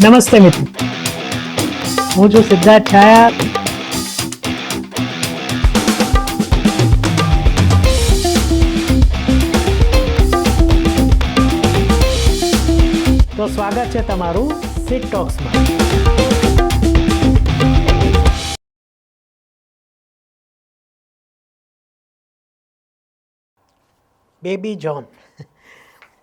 નમસ્તે મિત્રો. હું છું સિદ્ધાર્થ છાયા. તો સ્વાગત છે તમારું સિટ ટોક્સમાં બેબી જોન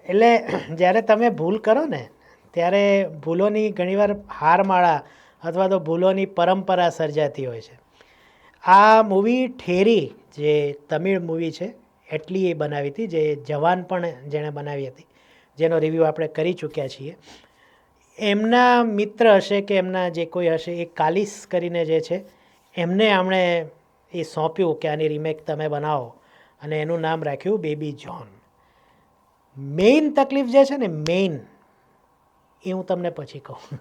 એટલે જ્યારે તમે ભૂલ કરો ને ત્યારે ભૂલોની ઘણીવાર હારમાળા અથવા તો ભૂલોની પરંપરા સર્જાતી હોય છે. આ મૂવી ઠેરી, જે તમિળ મૂવી છે, એટલી એ બનાવી હતી, જે જવાન પણ જેણે બનાવી હતી, જેનો રિવ્યૂ આપણે કરી ચૂક્યા છીએ. એમના મિત્ર હશે કે એમના જે કોઈ હશે, એ કાલિસ કરીને જે છે, એમને આમણે એ સોંપ્યું કે આની રિમેક તમે બનાવો, અને એનું નામ રાખ્યું બેબી જ્હોન મેઇન તકલીફ જે છે ને મેઇન એ હું તમને પછી કહું.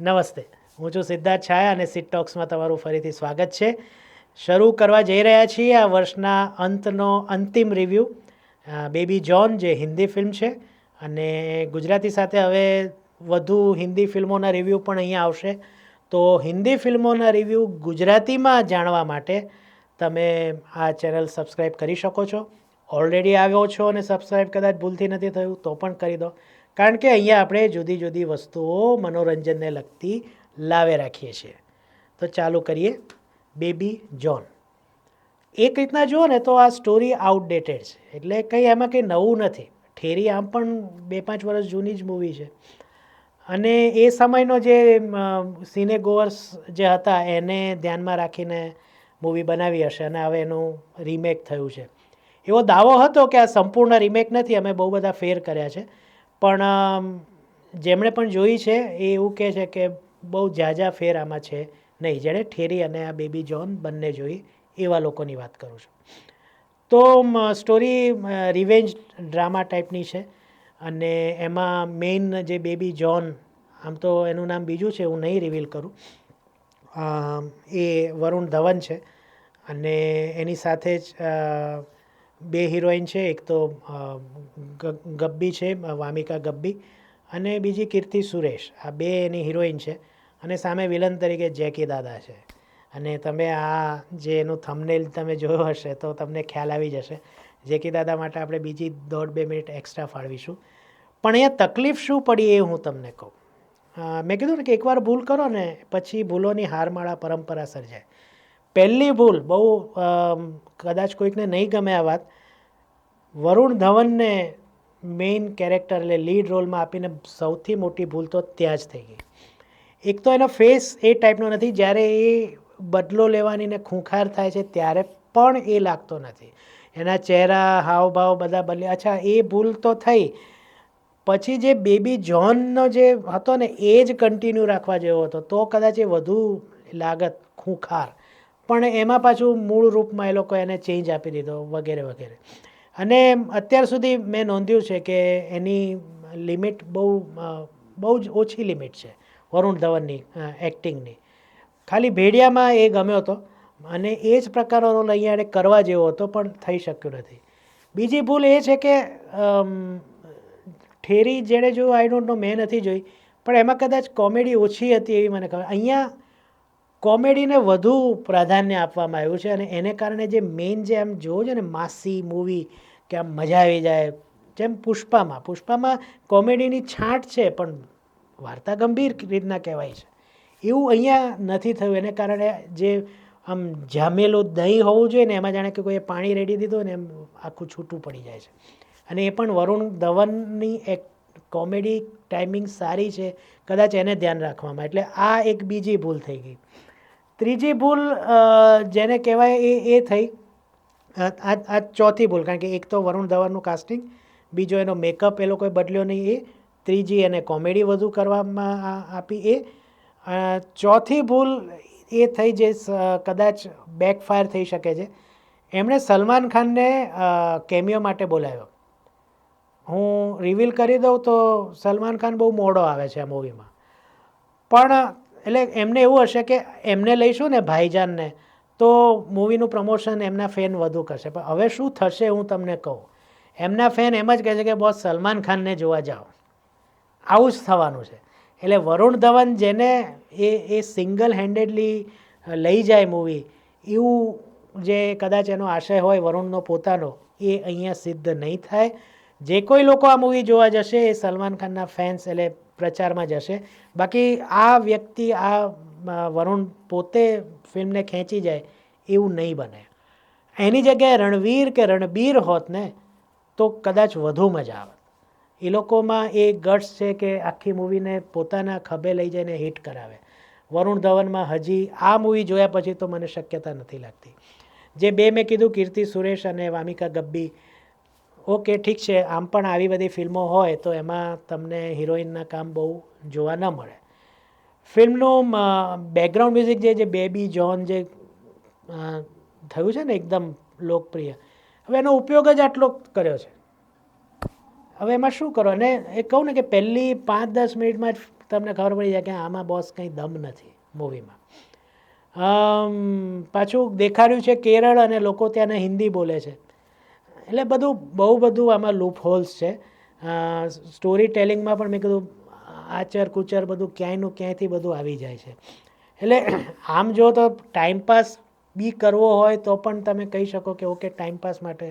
નમસ્તે. હું છું સિદ્ધાર્થ છાયા અને સિટ ટોક્સમાં તમારું ફરીથી સ્વાગત છે. શરૂ કરવા જઈ રહ્યા છીએ આ વર્ષના અંતનો અંતિમ રિવ્યૂ બેબી જોન જે હિન્દી ફિલ્મ છે. અને ગુજરાતી સાથે હવે વધુ હિન્દી ફિલ્મોના રિવ્યૂ પણ અહીંયા આવશે. તો હિન્દી ફિલ્મોના રિવ્યૂ ગુજરાતીમાં જાણવા માટે તમે આ ચેનલ સબસ્ક્રાઈબ કરી શકો છો. ઓલરેડી આવ્યો છો અને સબસ્ક્રાઈબ કદાચ ભૂલથી નથી થયું તો પણ કરી દો. કારણ કે અહીંયા આપણે જુદી જુદી વસ્તુઓ મનોરંજનને લગતી લાવે રાખીએ છીએ. તો ચાલુ કરીએ. Baby John. એક રીતના જુઓ ને તો આ સ્ટોરી આઉટડેટેડ છે. એટલે કંઈ એમાં કંઈ નવું નથી. ઠેરી આમ પણ બે પાંચ વર્ષ જૂની જ મૂવી છે. અને એ સમયનો જે સિનેગોઅર્સ જે હતા એને ધ્યાનમાં રાખીને મૂવી બનાવી હશે અને હવે એનું રીમેક થયું છે. એવો દાવો હતો કે આ સંપૂર્ણ રીમેક નથી. અમે બહુ બધા ફેર કર્યા છે. પણ જેમણે પણ જોઈ છે, એ એવું કહે છે કે બહુ ઝાઝા ફેર આમાં છે નહીં. જેણે ઠેરી અને આ બેબી જોન બંને જોઈ, એવા લોકોની વાત કરું છું. તો સ્ટોરી રિવેન્જ ડ્રામા ટાઈપની છે અને એમાં મેઇન જે બેબી જોન, આમ તો એનું નામ બીજું છે, હું નહીં રિવીલ કરું. એ વરુણ ધવન છે અને એની સાથે જ બે હિરોઈન છે, એક તો ગબ્બી છે વામિકા ગબ્બી અને બીજી કીર્તિ સુરેશ. આ બે એની હિરોઈન છે અને સામે વિલન તરીકે જેકી દાદા છે. અને તમે આ જે એનું થંબનેલ તમે જોયો હશે તો તમને ખ્યાલ આવી જશે. જેકી દાદા માટે આપણે બીજી દોઢ બે મિનિટ એક્સ્ટ્રા ફાળવીશું. પણ અહીંયા તકલીફ શું પડી એ હું તમને કહું. મેં કીધું ને કે એકવાર ભૂલ કરો ને પછી ભૂલોની હારમાળા પરંપરા સર્જાય. પહેલી ભૂલ બહુ કદાચ કોઈકને નહીં ગમે આ વાત, વરુણ ધવનને મેઇન કેરેક્ટર એટલે લીડ રોલમાં આપીને સૌથી મોટી ભૂલ તો ત્યાં જ થઈ ગઈ. એક તો એનો ફેસ એ ટાઈપનો નથી, જ્યારે એ બદલો લેવાની ને ખૂંખાર થાય છે ત્યારે પણ એ લાગતો નથી. એના ચહેરા, હાવભાવ બધા બદલે, અચ્છા, એ ભૂલ તો થઈ. પછી જે બેબી જોનનો જે હતો ને, એ જ કન્ટિન્યુ રાખવા જેવો હતો, તો કદાચ એ વધુ લાગત, ખૂંખાર. પણ એમાં પાછું મૂળ રૂપમાં એ લોકો એને ચેન્જ આપી દીધો, વગેરે વગેરે. અને અત્યાર સુધી મેં નોંધ્યું છે કે એની લિમિટ બહુ બહુ જ ઓછી લિમિટ છે વરુણ ધવનની એક્ટિંગની. ખાલી ભેડિયામાં એ ગમ્યો હતો અને એ જ પ્રકારનો રોલ અહીંયા એને કરવા જેવો હતો, પણ થઈ શક્યો નથી. બીજી ભૂલ એ છે કે ઠેરી જેણે જોયું આઈ ડોન્ટ નો મેં નથી જોઈ, પણ એમાં કદાચ કોમેડી ઓછી હતી એવી મને ખબર. અહીંયા કોમેડીને વધુ પ્રાધાન્ય આપવામાં આવ્યું છે અને એને કારણે જે મેઇન જે આમ જોવો છે ને માસી મૂવી કે આમ મજા આવી જાય, જેમ પુષ્પામાં પુષ્પામાં કોમેડીની છાંટ છે પણ વાર્તા ગંભીર રીતના કહેવાય છે. એવું અહીંયા નથી થયું. એને કારણે જે આમ જામેલું દહીં હોવું જોઈએ ને એમાં જાણે કે કોઈએ પાણી રેડી દીધું ને એમ આખું છૂટું પડી જાય છે. અને એ પણ વરુણ ધવનની એક કોમેડી ટાઈમિંગ સારી છે. કદાચ એને ધ્યાન રાખવામાં. એટલે આ એક બીજી ભૂલ થઈ ગઈ. ત્રીજી ભૂલ જેને કહેવાય એ એ થઈ. આ ચોથી ભૂલ, કારણ કે એક તો વરુણ ધવનનું કાસ્ટિંગ બીજો એનો મેકઅપ એ લોકોએ બદલ્યો નહીં એ, ત્રીજી એને કોમેડી વધુ કરવામાં આપી એ. ચોથી ભૂલ એ થઈ જે કદાચ બેકફાયર થઈ શકે છે. એમણે સલમાન ખાનને કેમિયો માટે બોલાવ્યો. હું રિવીલ કરી દઉં તો સલમાન ખાન બહુ મોડો આવે છે આ મૂવીમાં પણ એટલે એમને એવું હશે કે એમને લઈશું ને ભાઈજાનને, તો મૂવીનું પ્રમોશન એમના ફેન વધુ કરશે. પણ હવે શું થશે હું તમને કહું. એમના ફેન એમ જ કહે છે કે બોસ, સલમાન ખાનને જોવા જાઓ. આવું જ થવાનું છે. એટલે વરુણ ધવન જેને એ એ સિંગલ હેન્ડેડલી લઈ જાય મૂવી, એવું જે કદાચ એનો આશય હોય વરુણનો પોતાનો, એ અહીંયા સિદ્ધ નહીં થાય. જે કોઈ લોકો આ મૂવી જોવા જશે એ સલમાન ખાનના ફેન્સ એટલે પ્રચારમાં જશે. બાકી આ વ્યક્તિ, આ વરુણ પોતે ફિલ્મને ખેંચી જાય એવું નહીં બને. એની જગ્યાએ રણવીર કે રણબીર હોત ને, તો કદાચ વધુ મજા આવે. એ લોકોમાં એ ગટ્સ છે કે આખી મૂવીને પોતાના ખભે લઈ જઈને હિટ કરાવે. વરુણ ધવનમાં હજી આ મૂવી જોયા પછી તો મને શક્યતા નથી લાગતી. જે બે મેં કીધું, કીર્તિ સુરેશ અને વામિકા ગબ્બી ઓકે, ઠીક છે. આમ પણ આવી બધી ફિલ્મો હોય તો એમાં તમને હિરોઈનના કામ બહુ જોવા ન મળે. ફિલ્મનું બેકગ્રાઉન્ડ મ્યુઝિક જે જે બેબી જોન જે થયું છે ને એકદમ લોકપ્રિય, હવે એનો ઉપયોગ જ આટલો કર્યો છે. હવે એમાં શું કરો? અને એ કહું ને કે પહેલી પાંચ દસ મિનિટમાં જ તમને ખબર પડી જાય કે આમાં બોસ કંઈ દમ નથી મૂવીમાં પાછું દેખાડ્યું છે કેરળ અને લોકો ત્યાંના હિન્દી બોલે છે. એટલે બધું બહુ બધું આમાં લૂપ હોલ્સ છે. સ્ટોરી ટેલિંગમાં પણ મેં કીધું, આચર કુચર બધું ક્યાંયનું ક્યાંયથી બધું આવી જાય છે. એટલે આમ જો તો ટાઈમપાસ બી કરવો હોય તો પણ તમે કહી શકો કે ઓકે ટાઈમપાસ માટે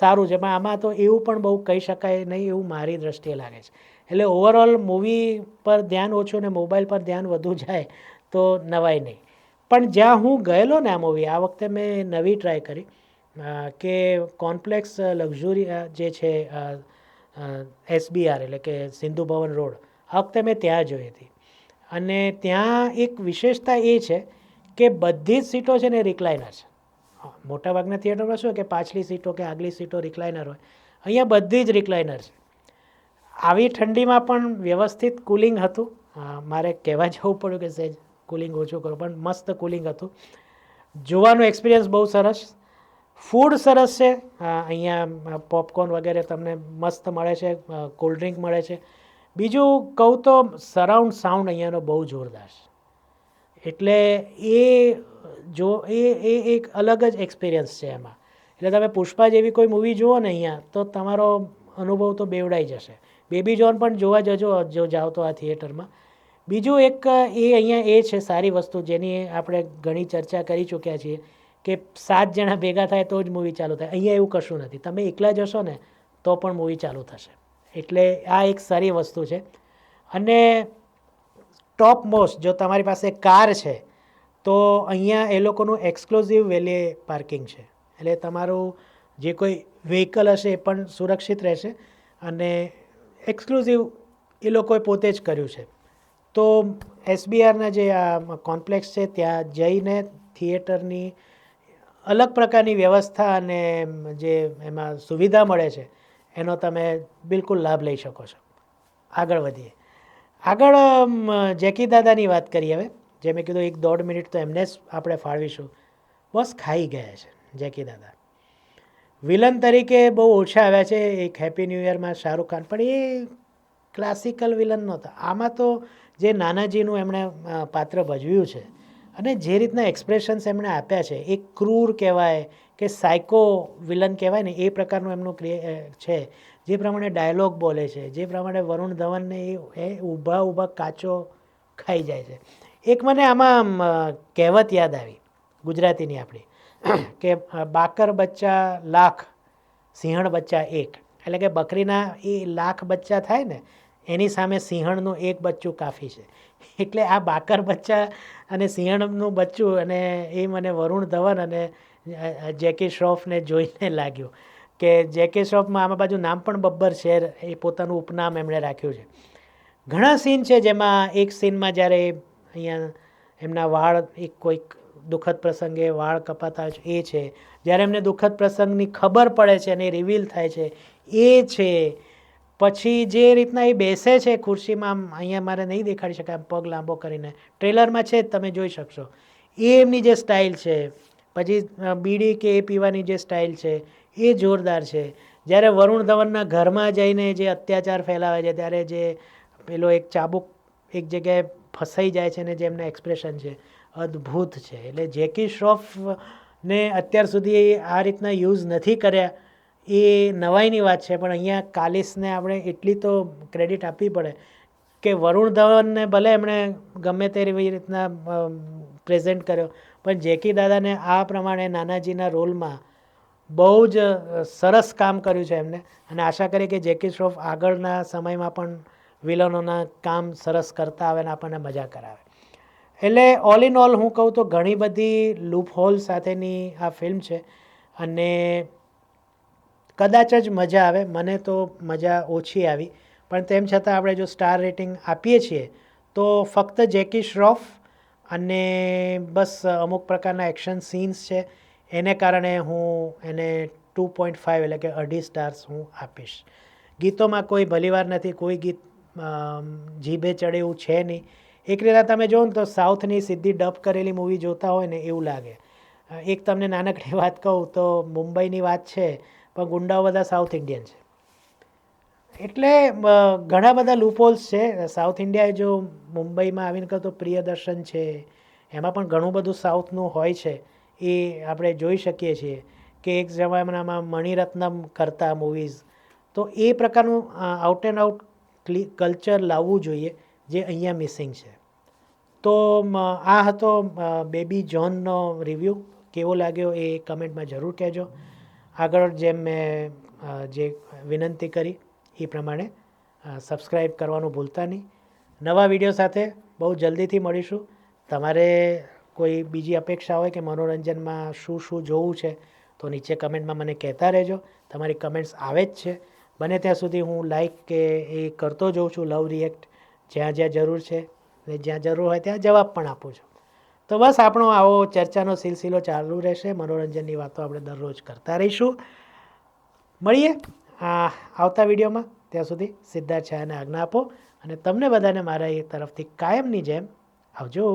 સારું છે. પણ આમાં તો એવું પણ બહુ કહી શકાય નહીં એવું મારી દ્રષ્ટિએ લાગે છે. એટલે ઓવરઓલ મૂવી પર ધ્યાન ઓછું ને મોબાઈલ પર ધ્યાન વધુ જાય તો નવાય નહીં. પણ જ્યાં હું ગયેલો ને આ મૂવી આ વખતે મેં નવી ટ્રાય કરી. કે કોમ્પ્લેક્સ લક્ઝુરી જે છે એસબીઆર એટલે કે સિંધુ ભવન રોડ, આ વખતે મેં ત્યાં જોઈ હતી. અને ત્યાં એક વિશેષતા એ છે કે બધી જ સીટો છે ને રિક્લાઇનર છે. મોટાભાગના થિયેટરમાં શું કે પાછલી સીટો કે આગલી સીટો રિક્લાઇનર હોય. અહીંયા બધી જ રિક્લાઇનર છે. આવી ઠંડીમાં પણ વ્યવસ્થિત કુલિંગ હતું. મારે કહેવા જવું પડ્યું કે સહેજ કુલિંગ ઓછું કરો, પણ મસ્ત કુલિંગ હતું. જોવાનો એક્સપિરિયન્સ બહુ સરસ. ફૂડ સરસ છે. અહીંયા પોપકોર્ન વગેરે તમને મસ્ત મળે છે કોલ્ડ ડ્રિંક મળે છે. બીજું કહું તો સરાઉન્ડ સાઉન્ડ અહીંયાનો બહુ જોરદાર છે. એટલે એ, જો, એ એ એક અલગ જ એક્સપિરિયન્સ છે એમાં. એટલે તમે પુષ્પા જેવી કોઈ મૂવી જુઓ ને અહીંયા, તો તમારો અનુભવ તો બેવડાઈ જશે. બેબી જોન પણ જોવા જજો, જો જાઓ તો આ થિયેટરમાં બીજું એક એ અહીંયા એ છે સારી વસ્તુ જેની આપણે ઘણી ચર્ચા કરી ચૂક્યા છીએ. કે સાત જણા ભેગા થાય તો જ મૂવી ચાલુ થાય. અહીંયા એવું કશું નથી. તમે એકલા જશો ને, તો પણ મૂવી ચાલુ થશે. એટલે આ એક સારી વસ્તુ છે. અને ટોપ મોસ્ટ જો તમારી પાસે કાર છે, તો અહીંયા એ લોકોનું એક્સક્લુઝિવ વેલે પાર્કિંગ છે. એટલે તમારું જે કોઈ વ્હીકલ હશે એ પણ સુરક્ષિત રહેશે અને એક્સક્લુઝિવ એ લોકોએ પોતે જ કર્યું છે. તો એસબીઆરના જે આ કોમ્પ્લેક્સ છે, ત્યાં જઈને થિયેટરની અલગ પ્રકારની વ્યવસ્થા અને જે એમાં સુવિધા મળે છે, એનો તમે બિલકુલ લાભ લઈ શકો છો. આગળ વધીએ. આગળ જેકી દાદાની વાત કરીએ હવે, જે મેં કીધું એક દોઢ મિનિટ તો એમને જ આપણે ફાળવીશું. બસ ખાઈ ગયા છે, જેકી દાદા. વિલન તરીકે બહુ ઓછા આવ્યા છે, એક હેપી ન્યૂ યરમાં શાહરૂખ ખાન, પણ એ ક્લાસિકલ વિલન નહોતા. આમાં તો જે નાનાજીનું એમણે પાત્ર ભજવ્યું છે અને જે રીતના એક્સપ્રેશન્સ એમણે આપ્યા છે એ ક્રૂર કહેવાય કે સાયકો વિલન કહેવાય ને એ પ્રકારનું એમનું ક્રિએ છે. જે પ્રમાણે ડાયલોગ બોલે છે જે પ્રમાણે વરુણ ધવનને એ ઊભા ઊભા કાચો ખાઈ જાય છે. એક મને આમ, કહેવત યાદ આવી ગુજરાતીની આપણી કે બાકર બચ્ચા લાખ સિંહણ બચ્ચા એક. એટલે કે બકરીના એ લાખ બચ્ચા થાય ને એની સામે સિંહણનું એક બચ્ચું કાફી છે. એટલે આ બાકર બચ્ચા અને સિંહણનું બચ્ચું અને એ મને વરુણ ધવન અને જેકી શ્રોફને જોઈને લાગ્યું કે જેકે શ્રોફમાં આમાં બાજુ નામ પણ બબ્બર શેર એ પોતાનું ઉપનામ એમણે રાખ્યું છે. ઘણા સીન છે જેમાં એક સીનમાં જ્યારે અહીંયા એમના વાળ એક કોઈક દુઃખદ પ્રસંગે વાળ કપાતા એ છે. જ્યારે એમને દુઃખદ પ્રસંગની ખબર પડે છે અને રિવીલ થાય છે, એ છે પછી જે રીતના એ બેસે છે ખુરશીમાં, આમ અહીંયા મારે નહીં દેખાડી શકાય પગ લાંબો કરીને. ટ્રેલરમાં છે તમે જોઈ શકશો. એ એમની જે સ્ટાઇલ છે, પછી બીડી કે એ પીવાની જે સ્ટાઇલ છે, એ જોરદાર છે. જ્યારે વરુણ ધવનના ઘરમાં જઈને જે અત્યાચાર ફેલાવે છે, ત્યારે જે પેલો એક ચાબુક એક જગ્યાએ ફસાઈ જાય છે ને જે એમના એક્સપ્રેશન છે, અદ્ભુત છે. એટલે જેકી શ્રોફ ને અત્યાર સુધી આ રીતના યુઝ નથી કર્યા. એ નવાઈની વાત છે, પણ અહીંયા કાલિસને આપણે એટલી તો ક્રેડિટ આપવી પડે કે વરુણ ધવનને ભલે એમણે ગમે તેવી રીતના પ્રેઝન્ટ કર્યો, પણ જેકી દાદાને આ પ્રમાણે નાનાજીના રોલમાં બહુ જ સરસ કામ કર્યું છે એમને. અને આશા કરીએ કે જેકી શ્રોફ આગળના સમયમાં પણ વિલનોના કામ સરસ કરતા આવે અને આપણને મજા કરાવે. એટલે ઓલ ઇન ઓલ હું કહું તો ઘણી બધી લૂપ હોલ સાથેની આ ફિલ્મ છે. અને કદાચ જ મજા આવે, મને તો મજા ઓછી આવી. પણ તેમ છતાં આપણે જો સ્ટાર રેટિંગ આપીએ છીએ, તો ફક્ત જેકી શ્રોફ અને બસ અમુક પ્રકારના એક્શન સીન્સ છે. એને કારણે હું એને ટુ પોઈન્ટ ફાઇવ એટલે કે અઢી સ્ટાર્સ હું આપીશ. ગીતોમાં કોઈ ભલીવાર નથી, કોઈ ગીત જીભે ચડે એવું છે નહીં. એક રીતે તમે જો ને તો સાઉથની સીધી ડબ કરેલી મૂવી જોતા હોય ને એવું લાગે. એક તમને નાનકડી વાત કહું તો મુંબઈની વાત છે પણ ગુંડાઓ બધા સાઉથ ઇન્ડિયન છે. એટલે ઘણા બધા લૂપહોલ્સ છે. સાઉથ ઇન્ડિયાએ જો મુંબઈમાં આવીને કહો તો પ્રિયદર્શન છે, એમાં પણ ઘણું બધું સાઉથનું હોય છે. એ આપણે જોઈ શકીએ છીએ કે એક જમાનામાં મણિરત્નમ કરતા મૂવીઝ તો એ પ્રકારનું આઉટ એન્ડ આઉટ કલ્ચર લાવવું જોઈએ જે અહીંયા મિસિંગ છે. તો આ હતો બેબી જોનનો રિવ્યૂ કેવો લાગ્યો એ કમેન્ટમાં જરૂર કહેજો. આગળ જેમ મેં જે વિનંતી કરી, એ પ્રમાણે સબસ્ક્રાઈબ કરવાનું ભૂલતા નહીં. નવા વીડિયો સાથે બહુ જલ્દીથી મળીશું. તમારે કોઈ બીજી અપેક્ષા હોય કે મનોરંજનમાં શું શું જોવું છે, તો નીચે કમેન્ટમાં મને કહેતા રહેજો. તમારી કમેન્ટ્સ આવે જ છે. બને ત્યાં સુધી હું લાઈક કે એ કરતો જોઉં છું લવ રિએક્ટ જ્યાં જ્યાં જરૂર છે ને જ્યાં જરૂર હોય ત્યાં જવાબ પણ આપું છું. તો બસ આપણો આવો ચર્ચાનો સિલસિલો ચાલુ રહેશે. મનોરંજનની વાતો આપણે દરરોજ કરતા રહીશું. મળીએ આવતા વિડીયોમાં. ત્યાં સુધી સિદ્ધાર્થ છાયાને આજ્ઞા આપો અને તમને બધાને મારા એ તરફથી કાયમની જેમ આવજો.